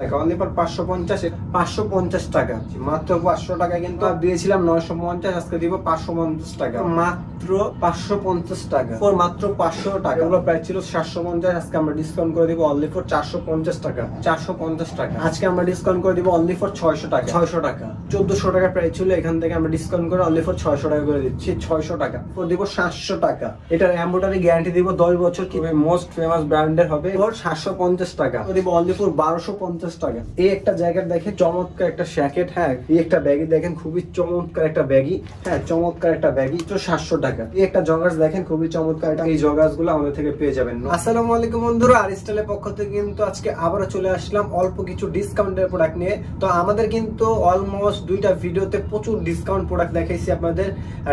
টাকা only for পাঁচশো পঞ্চাশ পাঁচশো পঞ্চাশ টাকা। মাত্র পাঁচশো টাকা কিন্তু দিয়েছিলাম নয়শো পঞ্চাশ আজকে দিব পাঁচশো পঞ্চাশ টাকা। মাত্র পাঁচশো পঞ্চাশ টাকা। ফর মাত্র পাঁচশো টাকা। এগুলো প্রাইস ছিল সাতশো পঞ্চাশ আজকে আমরা ডিসকাউন্ট করে দিব অনলি ফর চারশো পঞ্চাশ টাকা। চারশো পঞ্চাশ টাকা। আজকে আমরা ডিসকাউন্ট করে দিব অনলি ফর ছয়শো টাকা। ছয়শো টাকা। চোদ্দশো টাকা প্রাইস ছিল এখান থেকে আমরা ডিসকাউন্ট করে অনলি ফর ছয়শো টাকা করে দিচ্ছি। ছয়শো টাকা। ফর দিব সাতশো টাকা। এটার এম্বোটারি গ্যারান্টি দিব দশ বছর কি মোস্ট ফেমাস ব্র্যান্ডের হবে। ফর সাতশো পঞ্চাশ টাকা। দিব অনলি ফর বারোশো পঞ্চাশ টাকা এই একটা জ্যাকেট দেখে চমৎকার একটা শ্যাকেট হ্যাঁ এই একটা ব্যাগি দেখেন, খুবই চমৎকার একটা ব্যাগি হ্যাঁ চমৎকার একটা ব্যাগি তো সাতশো টাকা। এই একটা জগার্স দেখেন, খুবই চমৎকার এটা এই জগার্সগুলো আমাদের থেকে পেয়ে যাবেন। আসসালামু আলাইকুম বন্ধুরা আর স্টাইলের পক্ষ থেকে কিন্তু আজকে আবারও চলে আসলাম অল্প কিছু ডিসকাউন্টের প্রোডাক্ট নিয়ে। তো আমাদের কিন্তু অলমোস্ট দুইটা ভিডিওতে প্রচুর ডিসকাউন্ট প্রোডাক্ট দেখাইছি আপনাদের।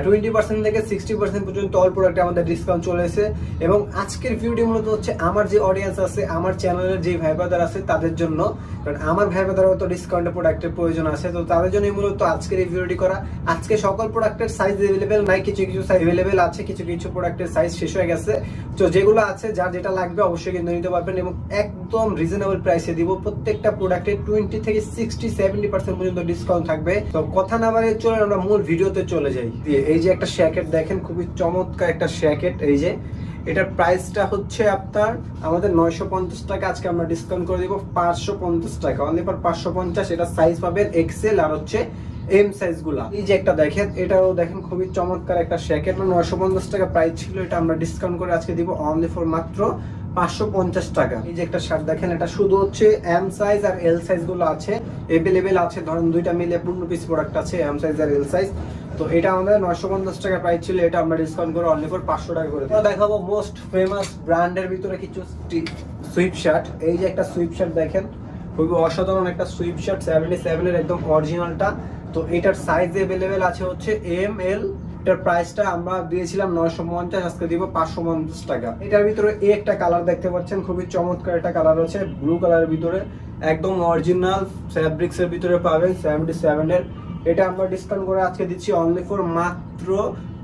টোয়েন্টি পার্সেন্ট থেকে সিক্সটি পার্সেন্ট পর্যন্ত অল প্রোডাক্টে আমাদের ডিসকাউন্ট চলে এসেছে। এবং আজকের ভিডিওটি মূলত হচ্ছে আমার যে অডিয়েন্স আছে, আমার চ্যানেলের যে ভাই ব্রাদার আছে, তাদের জন্য। কারণ আমার ভাই ব্রাদারও তো ডিসকাউন্টের প্রোডাক্টের প্রয়োজন আছে। তো তাদের জন্যই মূলত আজকের এই ভিডিওটি করা। আজকে সকল প্রোডাক্টের সাইজ অ্যাভেলেবেল নাই, কিছু কিছু সাইজ অ্যাভেলেবেল আছে, কিছু কিছু প্রোডাক্টের সাইজ শেষ হয়ে গেছে। তো যেগুলো আছে, যার যেটা লাগবে অবশ্যই কিন্তু নিতে পারবেন এবং একদম রিজনেবল প্রাইসে দিব। প্রত্যেকটা প্রোডাক্টে টোয়েন্টি থেকে সিক্সটি সেভেন্টি পার্সেন্ট পর্যন্ত ডিসকাউন্ট থাকবে। তো কথা না বাড়িয়ে চলে আমরা মূল ভিডিওতে চলে যাই। এই যে একটা শ্যাকেট দেখেন, খুবই চমৎকার একটা শ্যাকেট এই যে এটার প্রাইসটা হচ্ছে আপনার, আমাদের নয়শো পঞ্চাশ টাকা, আজকে আমরা ডিসকাউন্ট করে দিব পাঁচশো পঞ্চাশ টাকা। অনলি পর পাঁচশো পঞ্চাশ, এটা সাইজ পাবেন এক্সেল আর হচ্ছে এম সাইজগুলা। এই যে একটা দেখেন, এটাও দেখেন খুবই চমৎকার একটা শ্যাকেট নয়শো পঞ্চাশ টাকা প্রাইস ছিল, এটা আমরা ডিসকাউন্ট করে আজকে দিব অনলি ফর মাত্র পাঁচশো পঞ্চাশ টাকা। এই যে একটা শার্ট দেখেন, এটা শুধু হচ্ছে এম সাইজ আর এল সাইজগুলো আছে। এভেলেবেল আছে, ধরেন দুইটা মিলে পনেরো পিস প্রোডাক্ট আছে এম সাইজ আর এল সাইজ তো এটা আমাদের নয়শো পঞ্চাশ টাকা প্রাইস ছিল, এটা আমরা ডিসকাউন্ট করে অনলি ফর পাঁচশো টাকা করে। দেখাবো মোস্ট ফেমাস ব্র্যান্ডের ভিতরে কিছু সুইপ শার্ট এই যে একটা সুইপ শার্ট দেখেন, খুবই অসাধারণ একটা সুইপ শার্ট সেভেন্টি সেভেনের একদম অরিজিনালটা তো এটার সাইজ অ্যাভেলেবেল আছে হচ্ছে এম এল এটার প্রাইসটা আমরা দিয়েছিলাম নয়শো পঞ্চাশ, আজকে দিব পাঁচশো পঞ্চাশ টাকা। এটার ভিতরে এই একটা কালার দেখতে পাচ্ছেন, খুবই চমৎকার একটা কালার আছে ব্লু কালারের ভিতরে। একদম অরিজিনাল ফ্যাব্রিক্স এর ভিতরে পাবেন সেভেন্টি সেভেনের এটা আমরা ডিসকাউন্ট করে আজকে দিচ্ছি অনলি ফর মাত্র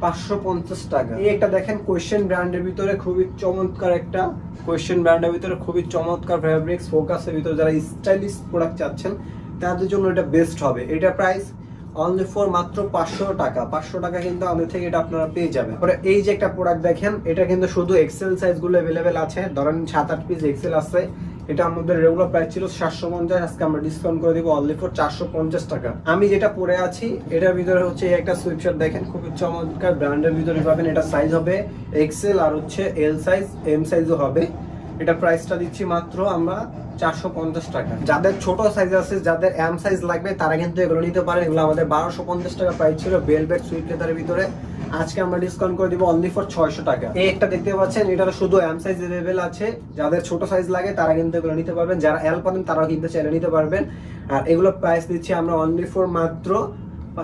পাঁচশো পঞ্চাশ টাকা। এই একটা দেখেন কোয়েশ্চেন ব্র্যান্ডের ভিতরে খুবই চমৎকার একটা কোয়েশ্চেন ব্র্যান্ডের ভিতরে খুবই চমৎকার ফ্যাব্রিক্স ফোকাসের ভিতরে যারা স্টাইলিশ প্রোডাক্ট চাচ্ছেন, তাদের জন্য এটা বেস্ট হবে। এটা প্রাইস অনলি ফর মাত্র পাঁচশো টাকা। পাঁচশো টাকা কিন্তু আমাদের থেকে এটা আপনারা পেয়ে যাবেন। পরে এই যে একটা প্রোডাক্ট দেখেন, এটা কিন্তু শুধু এক্সেল সাইজগুলো অ্যাভেলেবেল আছে। ধরেন সাত আট পিস এক্সেল আছে। এটা আমাদের রেগুলার প্রাইস ছিল সাতশো পঞ্চাশ, আজকে আমরা ডিসকাউন্ট করে দিব অনলি ফর চারশো পঞ্চাশ টাকা। আমি যেটা পরে আছি, এটার ভিতরে হচ্ছে একটা সুইপশার্ট দেখেন, খুবই চমৎকার ব্র্যান্ডের ভিতরে পাবেন। এটা সাইজ হবে এক্সেল আর হচ্ছে এল সাইজ এম সাইজও হবে। এটা প্রাইসটা দিচ্ছি মাত্র আমরা চারশো পঞ্চাশ টাকা। যাদের ছোট সাইজ আছে, যাদের এম সাইজ লাগবে, তারা কিন্তু এগুলো নিতে পারেন। এগুলো আমাদের বারোশো পঞ্চাশ টাকা প্রাইস ছিল বেলভেট সুইট লেদারের ভিতরে। আজকে আমরা ডিসকাউন্ট করে দিব অনলি ফর ছয়শো টাকা। এই একটা দেখতে পাচ্ছেন, এটা শুধু এম সাইজ অ্যাভেলেবেল আছে। যাদের ছোট সাইজ লাগে, তারা কিন্তু এগুলো নিতে পারবেন। যারা এল পাবেন, তারাও কিন্তু চাইলে নিতে পারবেন। আর এগুলো প্রাইস দিচ্ছি আমরা অনলি ফর মাত্র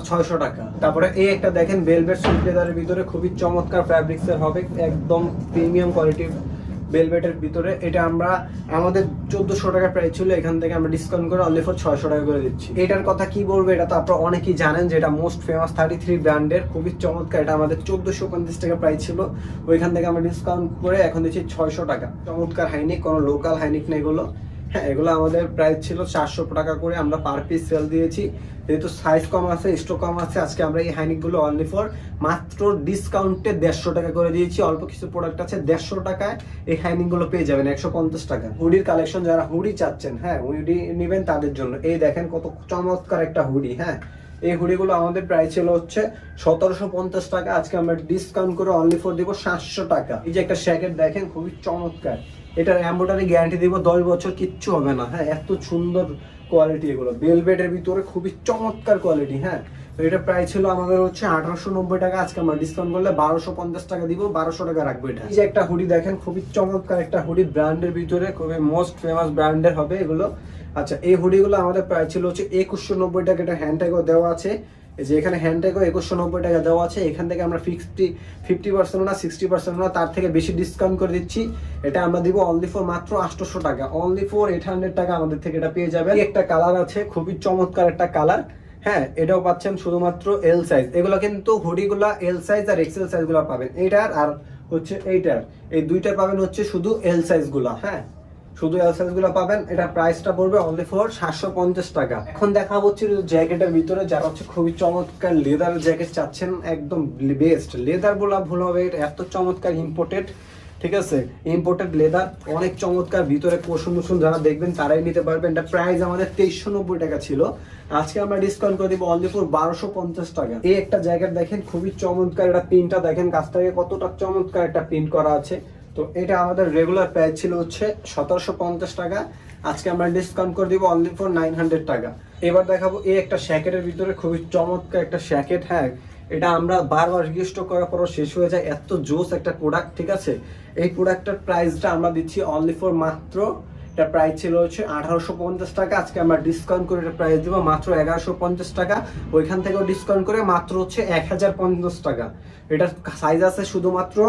ছয়শো টাকা। তারপরে এই একটা দেখেন বেলভেট সুইট লেদারের ভিতরে খুবই চমৎকার ফ্যাব্রিক্সের হবে, একদম প্রিমিয়াম কোয়ালিটির বেলভেটের ভিতরে, এটা আমরা, আমাদের চোদ্দশো টাকা প্রাইস ছিল, এখান থেকে আমরা ডিসকাউন্ট করে অনলি ফর ছয়শো টাকা করে দিচ্ছি। এটার কথা কি বলব, এটা তো আপনারা অনেকেই জানেন যেটা মোস্ট ফেমাস থার্টি থ্রি ব্র্যান্ডের, খুবই চমৎকার, এটা আমাদের চোদ্দশো পঞ্চাশ টাকা প্রাইস ছিল, ওইখান থেকে আমরা ডিসকাউন্ট করে এখন দিচ্ছি ছয়শো টাকা। চমৎকার হাইনিক, কোনো লোকাল হাইনিক নেই এগুলো। হ্যাঁ এগুলো আমাদের প্রাইস ছিল চারশো টাকা করে, আমরা পার পিস সেল দিয়েছি। যেহেতু সাইজ কম আছে স্টক কম আছে, আজকে আমরা এই হাইনিকগুলো অনলি ফর মাত্র ডিসকাউন্টে দেড়শো টাকা করে দিয়েছি। অল্প কিছু প্রোডাক্ট আছে, দেড়শো টাকায় এই হাইনিকগুলো পেয়ে যাবেন, একশো পঞ্চাশ টাকা। হুডির কালেকশন যারা হুডি চাচ্ছেন হ্যাঁ হুডি নেবেন তাদের জন্য। এই দেখেন কত চমৎকার একটা হুডি হ্যাঁ। এই হুডিগুলো আমাদের প্রাইস ছিল হচ্ছে সতেরোশো পঞ্চাশ টাকা। আজকে আমরা ডিসকাউন্ট করে অনলি ফর দিব সাতশো টাকা। এই যে একটা শ্যাকেট দেখেন, খুবই চমৎকার। এটার এম্বোটারি গ্যারান্টি দিব দশ বছর, কিচ্ছু হবে না। হ্যাঁ এত সুন্দর কোয়ালিটি এগুলো। বেলভেটের ভিতরে খুবই চমৎকার কোয়ালিটি হ্যাঁ। এটা প্রাইস ছিল আমাদের হচ্ছে আঠারোশো নব্বই টাকা। আজকে আমরা ডিসকাউন্ট করলে বারোশো পঞ্চাশ টাকা দিব, বারোশো টাকা রাখব এটা। এই যে একটা হুডি দেখেন, খুবই চমৎকার একটা হুডি ব্র্যান্ডের ভিতরে খুবই মোস্ট ফেমাস ব্র্যান্ডের হবে এগুলো। আচ্ছা এই হুডিগুলো আমাদের প্রাইস ছিল হচ্ছে একুশশো নব্বই টাকা। এটা হ্যান্ড ট্যাগও দেওয়া আছে। এই যে এখানে হ্যান্ড ট্যাগও একুশশো নব্বই টাকা দেওয়া আছে, এখান থেকে আমরা ফিফটি ফিফটি পার্সেন্ট না সিক্সটি পার্সেন্ট না, তার থেকে বেশি ডিসকাউন্ট করে দিচ্ছি। এটা আমরা দিব অনলি ফর মাত্র আটশোশো টাকা। অনলি ফর এইট হান্ড্রেড টাকা আমাদের থেকে এটা পেয়ে যাবে একটা কালার আছে, খুবই চমৎকার একটা কালার হ্যাঁ এটাও পাচ্ছেন শুধুমাত্র এল সাইজ এগুলো কিন্তু হুডিগুলা এল সাইজ আর এক্সেল সাইজগুলো পাবেন। এইটার আর হচ্ছে এইটার। এই দুইটা পাবেন হচ্ছে শুধু এল সাইজগুলা হ্যাঁ। শুধু এল সাইজগুলো পাবেন, এটা প্রাইসটা পড়বে অনলি ফর সাতশো পঞ্চাশ টাকা। এখন দেখা হচ্ছে জ্যাকেটের ভিতরে যারা হচ্ছে খুবই চমৎকার লেদার জ্যাকেট চাচ্ছেন, একদম বেস্ট লেদার বলা ভুল হবে, এটা এত চমৎকার ইম্পোর্টেড ঠিক আছে? ইম্পোর্টেড লেদার অনেক চমৎকার। ভিতরে কুসুম মুসুম যারা দেখবেন, তারাই নিতে পারবেন। এটা প্রাইস আমাদের তেইশশো নব্বই টাকা ছিল। আজকে আমরা ডিসকাউন্ট করে দিব অনলি ফর বারোশো পঞ্চাশ টাকা। এই একটা জ্যাকেট দেখেন, খুবই চমৎকার। এটা প্রিন্টটা দেখেন, কাছ থেকে কতটা চমৎকার একটা প্রিন্ট করা আছে। তো এটা আমাদের রেগুলার প্রাইস ছিল হচ্ছে সতেরোশো পঞ্চাশ টাকা। আজকে আমরা ডিসকাউন্ট করে দিব অনলি ফর নাইন হান্ড্রেড টাকা। এবার দেখাবো এই একটা শ্যাকেটের ভিতরে খুবই চমৎকার একটা শ্যাকেট হ্যাঁ। এটা আমরা বারবার রিকোয়েস্ট করার পরও শেষ হয়ে যায়। এত জোস একটা প্রোডাক্ট ঠিক আছে? এই প্রোডাক্টের প্রাইসটা আমরা দিচ্ছি অনলি ফর মাত্র, এটা প্রাইস ছিল হচ্ছে আঠারোশো পঞ্চাশ টাকা। আজকে আমরা ডিসকাউন্ট করে এটা প্রাইস দিব মাত্র এগারোশো পঞ্চাশ টাকা। ওইখান থেকেও ডিসকাউন্ট করে মাত্র হচ্ছে এক হাজার পঞ্চাশ টাকা। এটার সাইজ আছে শুধুমাত্র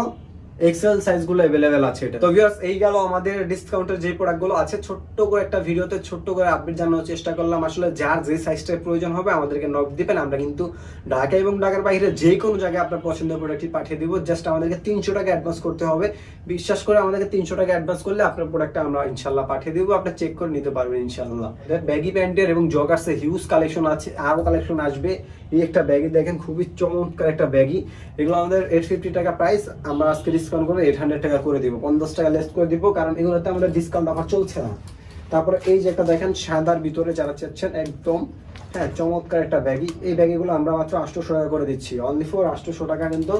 এক্সেল সাইজগুলো অ্যাভেলেবেল আছে এটা। তো ভিউয়ার্স এই গেল আমাদের ডিসকাউন্টের যে প্রোডাক্টগুলো আছে, ছোট্ট করে একটা ভিডিওতে ছোট্ট করে আপডেট জানানোর চেষ্টা করলাম। আসলে যার যে সাইজটার প্রয়োজন হবে, আমাদেরকে নক দিবেন। আমরা কিন্তু ঢাকা এবং ঢাকার বাইরে যে কোনো জায়গায় আপনার পছন্দের প্রোডাক্টটি পাঠিয়ে দিব। জাস্ট আমাদেরকে তিনশো টাকা অ্যাডভান্স করতে হবে। বিশ্বাস করে আমাদেরকে তিনশো টাকা অ্যাডভান্স করলে আপনার প্রোডাক্টটা আমরা ইনশাল্লাহ পাঠিয়ে দিব। আপনি চেক করে নিতে পারবেন ইনশাল্লাহ। ব্যাগি প্যান্টের এবং জগার্সের হিউজ কালেকশন আছে আরও কালেকশন আসবে। এই একটা ব্যাগি দেখেন, খুবই চমৎকার একটা ব্যাগি এগুলো আমাদের এইট ফিফটি টাকা প্রাইস আমরা আজকে ডিসকাউন্ট করে এইট হান্ড্রেড টাকা করে দিব। পঞ্চাশ টাকা লেস করে দিব, কারণ এগুলোতে আমাদের ডিসকাউন্ট অফার চলছে না। তারপরে এই যে একটা দেখেন, সাদার ভিতরে যারা চাচ্ছেন একদম হ্যাঁ চমৎকার একটা ব্যাগি এই ব্যাগিগুলো আমরা মাত্র আটশোশো টাকা করে দিচ্ছি। অনলি ফোর আটশোশো টাকা কিন্তু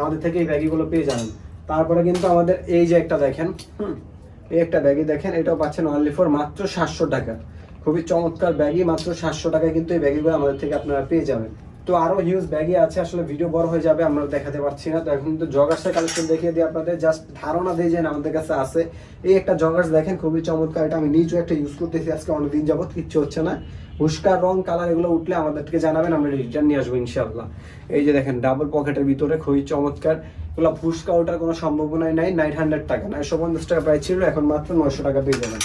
আমাদের থেকে এই ব্যাগিগুলো পেয়ে যাবেন। তারপরে কিন্তু আমাদের এই যে একটা দেখেন, হুম, এই একটা ব্যাগি দেখেন, এটাও পাচ্ছেন অনলি ফোর মাত্র সাতশো টাকা। খুবই চমৎকার ব্যাগি মাত্র সাতশো টাকায় কিন্তু এই ব্যাগিগুলো আমাদের থেকে আপনারা পেয়ে যাবেন। তো আরও হিউজ ব্যাগই আছে, আসলে ভিডিও বড় হয়ে যাবে, আমরা দেখাতে পারছি না। তো এখন তো জগার্সের কালেকশন দেখিয়ে দিই আপনাদের। জাস্ট ধারণা দিয়ে যে আমাদের কাছে আছে। এই একটা জগার্স দেখেন, খুবই চমৎকার। এটা আমি নিজেও একটা ইউজ করতেছি, আজকে অনেকদিন যাবত কিচ্ছু হচ্ছে না। হুস্কার রং কালার এগুলো উঠলে আমাদেরকে জানাবেন, আমরা রিটার্ন নিয়ে আসব ইনশাল্লাহ এই যে দেখেন ডাবল পকেটের ভিতরে খুবই চমৎকার। এগুলো ফুসকা ওঠার কোনো সম্ভাবনাই নাই নাইন হান্ড্রেড টাকা। নয়শো পঞ্চাশ টাকা প্রাইস ছিল, এখন মাত্র নয়শো টাকা পেয়ে যাবেন।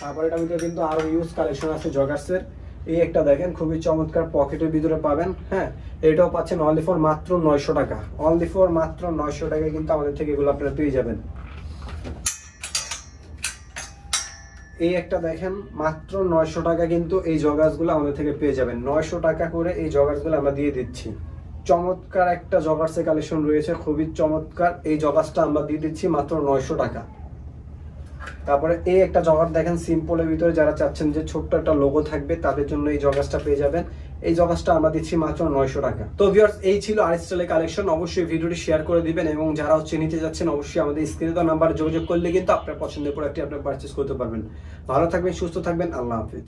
তারপরে এটার ভিতরে কিন্তু আরও ইউজ কালেকশন আছে জগার্সের এই একটা দেখেন, খুবই চমৎকার পকেটের ভিতরে পাবেন হ্যাঁ? এটাও পাচ্ছেন অনলি ফর মাত্র নয়শো টাকা। অনলি ফর মাত্র নয়শো টাকায় কিন্তু আমাদের থেকে এগুলো আপনারা পেয়ে যাবেন। এই একটা দেখেন, মাত্র নয়শো টাকা কিন্তু এই জগার্সগুলো আমাদের থেকে পেয়ে যাবেন। নয়শো টাকা করে এই জগার্সগুলো আমরা দিয়ে দিচ্ছি। চমৎকার একটা জগার্সের কালেকশন রয়েছে, খুবই চমৎকার। এই জগার্সটা আমরা দিয়ে দিচ্ছি মাত্র নয়শো টাকা। তারপরে এই একটা জগার দেখেন সিম্পলের ভিতরে যারা চাচ্ছেন যে ছোট্ট একটা লোগো থাকবে, তাদের জন্য এই জগাসটা পেয়ে যাবেন। এই জগাসটা আমরা দিচ্ছি মাত্র নয়শো টাকা। তো ভিউয়ার্স এই ছিল আর স্টাইলের কালেকশন অবশ্যই ভিডিওটি শেয়ার করে দিবেন এবং যারা হচ্ছে নিতে যাচ্ছেন, অবশ্যই আমাদের স্ক্রিনে তো নাম্বার যোগাযোগ করলে কিন্তু আপনার পছন্দের প্রোডাক্টটি আপনার পারচেস করতে পারবেন। ভালো থাকবেন, সুস্থ থাকবেন, আল্লাহ হাফিজ।